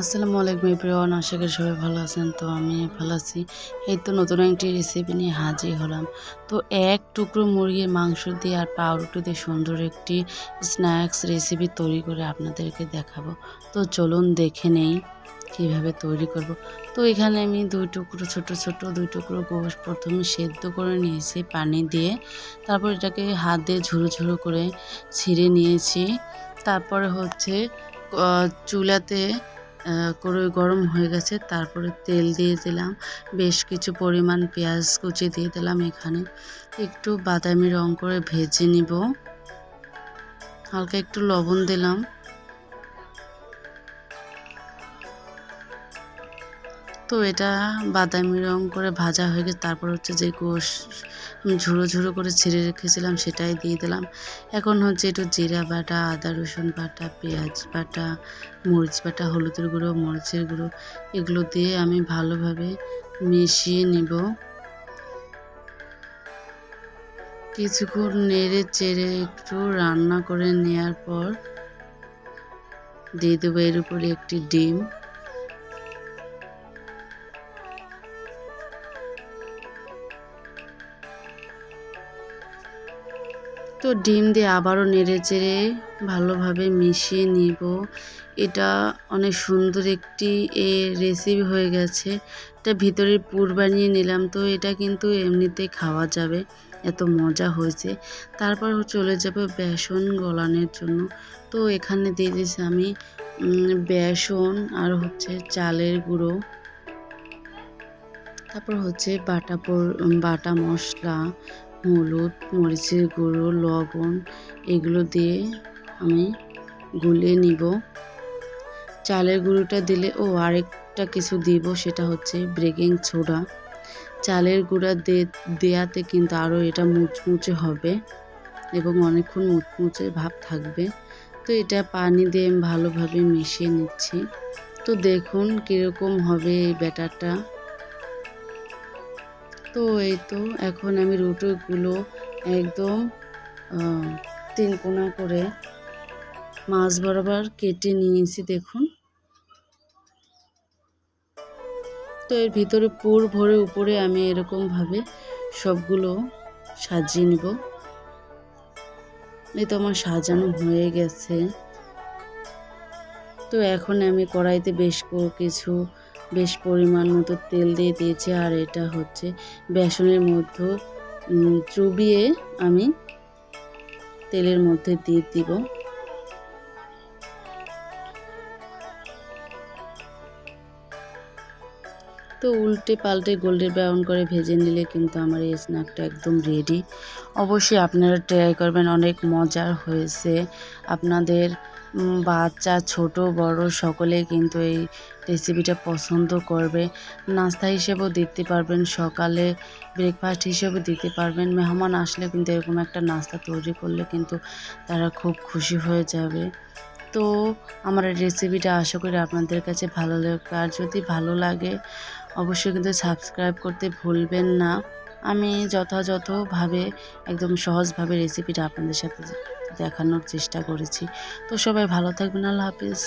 আসসালামু আলাইকুম এভরিওয়ান, আশা করি সবাই ভালো আছেন। তো আমি ভালো আছি। এই তো নতুন একটি রেসিপি নিয়ে হাজির হলাম। তো এক টুকরো মুরগির মাংস দিয়ে আর পাউরুটি দিয়ে সুন্দর একটি স্ন্যাক্স রেসিপি তৈরি করে আপনাদেরকে দেখাবো। তো চলুন দেখে নেই কীভাবে তৈরি করব। তো এখানে আমি দুই টুকরো, ছোট ছোট দুই টুকরো গোশ প্রথমে সেদ্ধ করে নিয়েছি পানি দিয়ে। তারপর এটাকে হাত দিয়ে ঝুরো ঝুরো করে ছিঁড়ে নিয়েছি। তারপরে হচ্ছে চুলাতে করে গরম হয়ে গেছে। তারপরে তেল দিয়ে দিলাম। বেশ কিছু পরিমাণ পেঁয়াজ কুচি দিয়ে দিলাম এখানে। একটু বাদামি রং করে ভেজে নিব। হালকা একটু লবণ দিলাম। তো এটা বাদামি রং করে ভাজা হয়ে গেছে। তারপর হচ্ছে যে গোশ ঝুড়ো ঝুড়ো করে ছেড়ে রেখেছিলাম, সেটাই দিয়ে দিলাম। এখন হচ্ছে একটু জিরা বাটা, আদা, রসুন বাটা, পেঁয়াজ বাটা, মরিচ বাটা, হলুদের গুঁড়ো, মরিচের গুঁড়ো, এগুলো দিয়ে আমি ভালোভাবে মিশিয়ে নিব। কিছুক্ষণ নেড়ে চেড়ে একটু রান্না করে নেওয়ার পর দিয়ে দেবো এর উপরে একটি ডিম। তো ডিম দিয়ে আবারও নেড়ে চেড়ে ভালোভাবে মিশিয়ে নিব। এটা অনেক সুন্দর একটি, এ রেসিপি হয়ে গেছে। এটা ভিতরের পুর বানিয়ে নিলাম, তো এটা কিন্তু এমনিতেই খাওয়া যাবে। এত মজা হয়েছে। তারপর চলে যাবে বেসন গলানোর জন্য। তো এখানে দিয়ে দিয়েছি আমি বেসন আর হচ্ছে চালের গুঁড়ো। তারপর হচ্ছে বাটা বাটা মশলা হলুদ, মরিচের গুঁড়ো, লবণ এগুলো দিয়ে আমি গুলিয়ে নিব। চালের গুঁড়োটা দিলে ও আরেকটা কিছু দিব, সেটা হচ্ছে ব্রেকিং সোডা। চালের গুঁড়া দেয়াতে কিন্তু আরও এটা মুচমুচে হবে এবং অনেকক্ষণ মুচমুচে ভাব থাকবে। তো এটা পানি দিয়ে আমি ভালোভাবে মিশিয়ে নিচ্ছি। তো দেখুন কীরকম হবে এই ব্যাটারটা। তো এই তো, এখন আমি রুটিগুলো একদম তিন কোনা করে মাছ বরাবর কেটে নিয়েছি দেখুন। তো এর ভিতরে পুর ভরে উপরে আমি এরকমভাবে সবগুলো সাজিয়ে নিব। এই তো আমার সাজানো হয়ে গেছে। তো এখন আমি কড়াইতে বেশ কিছু বেশ পরিমাণ মতো তেল দিয়ে দিয়েছি আর এটা হচ্ছে বেসনের মধ্যে চুবিয়ে আমি তেলের মধ্যে দিয়ে দিব। তো উল্টে পাল্টে গোল্ডেন ব্রাউন করে ভেজে নিলে কিন্তু আমার এই স্ন্যাকটা একদম রেডি অবশ্যই আপনারা ট্রাই করবেন, অনেক মজার হয়েছে। আপনাদের বাচ্চা, ছোট, বড় সকলে কিন্তু এই রেসিপিটা পছন্দ করবে। নাস্তা হিসেবেও দিতে পারবেন, সকালে ব্রেকফাস্ট হিসেবেও দিতে পারবেন। মেহমান আসলে কিন্তু এরকম একটা নাস্তা তৈরি করলে কিন্তু তারা খুব খুশি হয়ে যাবে। তো আমার রেসিপিটা আশা করি আপনাদের কাছে ভালো লাগবে আর যদি ভালো লাগে অবশ্যই কিন্তু সাবস্ক্রাইব করতে ভুলবেন না। আমি যথাযথভাবে, একদম সহজভাবে রেসিপিটা আপনাদের সাথে দেখানোর চেষ্টা করেছি। তো সবাই ভালো থাকবেন, আল্লাহ হাফিজ।